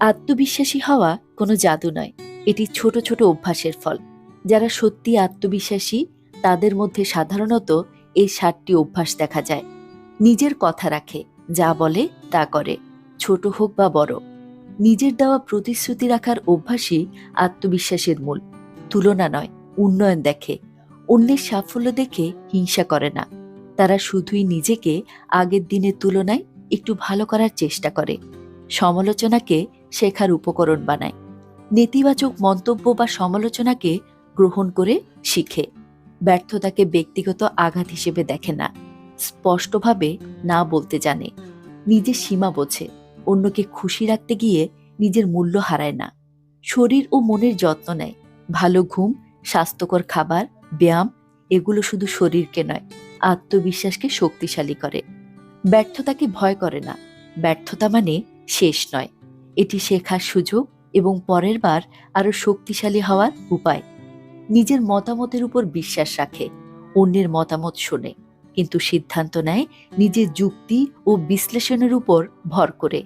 আত্মবিশ্বাসী হওয়া কোনো জাদু নয়। এটি ছোট ছোট অভ্যাসের ফল। যারা সত্যি আত্মবিশ্বাসী, তাদের মধ্যে সাধারণত এই সাতটি অভ্যাস দেখা যায়। নিজের কথা রাখে, যা বলে, তা করে, ছোট হোক বা বড়। নিজের দেওয়া প্রতিশ্রুতি রাখার অভ্যাসই আত্মবিশ্বাসের মূল। তুলনা নয়, উন্নয়ন দেখে। অন্যের সাফল্য দেখে হিংসা করে না। তারা শুধুই নিজেকে আগের দিনের তুলনায় একটু ভালো করার চেষ্টা করে। সমালোচনাকে শেখার উপকরণ বানায়। নেতিবাচক মন্তব্য বা সমালোচনাকে গ্রহণ করে শিখে। ব্যর্থতাকে ব্যক্তিগত আঘাত হিসেবে দেখে না। স্পষ্টভাবে না বলতে জানে। নিজের সীমা বোঝে। অন্যকে খুশি রাখতে গিয়ে নিজের মূল্য হারায় না। শরীর ও মনের যত্ন নেয়। ভালো ঘুম, স্বাস্থ্যকর খাবার, ব্যায়াম, এগুলো শুধু শরীরকে নয়, আত্মবিশ্বাসকে শক্তিশালী করে। ব্যর্থতাকে ভয় করে না। ব্যর্থতা মানে শেষ নয়। এটি শেখার সুযোগ এবং পরের বার আরও শক্তিশালী হওয়ার উপায়। নিজের মতামতের উপর বিশ্বাস রাখে, অন্যের মতামত শোনে, কিন্তু সিদ্ধান্ত নেয় নিজের যুক্তি ও বিশ্লেষণের উপর ভর করে।